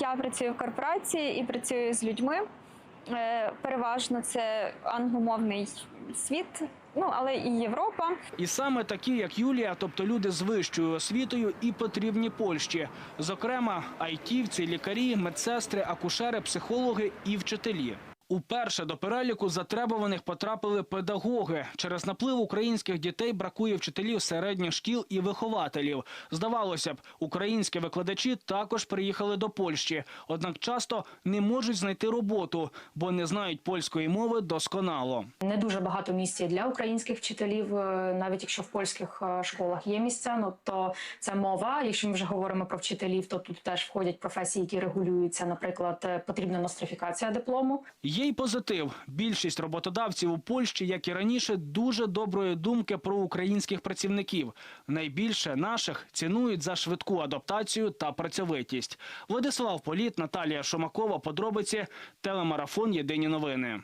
Я працюю в корпорації і працюю з людьми. Е, Переважно це англомовний світ, ну але і Європа. І саме такі, як Юлія, тобто люди з вищою освітою, і потрібні Польщі. Зокрема, айтівці, лікарі, медсестри, акушери, психологи і вчителі. Уперше до переліку затребуваних потрапили педагоги. Через наплив українських дітей бракує вчителів середніх шкіл і вихователів. Здавалося б, українські викладачі також приїхали до Польщі, однак часто не можуть знайти роботу, бо не знають польської мови досконало. Не дуже багато місць є для українських вчителів, е, навіть якщо в польських е, школах є місця, ну то це мова. Якщо ми вже говоримо про вчителів, то тут теж входять професії, які регулюються. Наприклад, е, потрібна нострифікація диплому. Є й позитив. Більшість роботодавців у Польщі, як і раніше, дуже доброї думки про українських працівників. Найбільше наших цінують за швидку адаптацію та працьовитість. Владислав Політ, Наталія Шумакова. Подробиці телемарафон Єдині новини.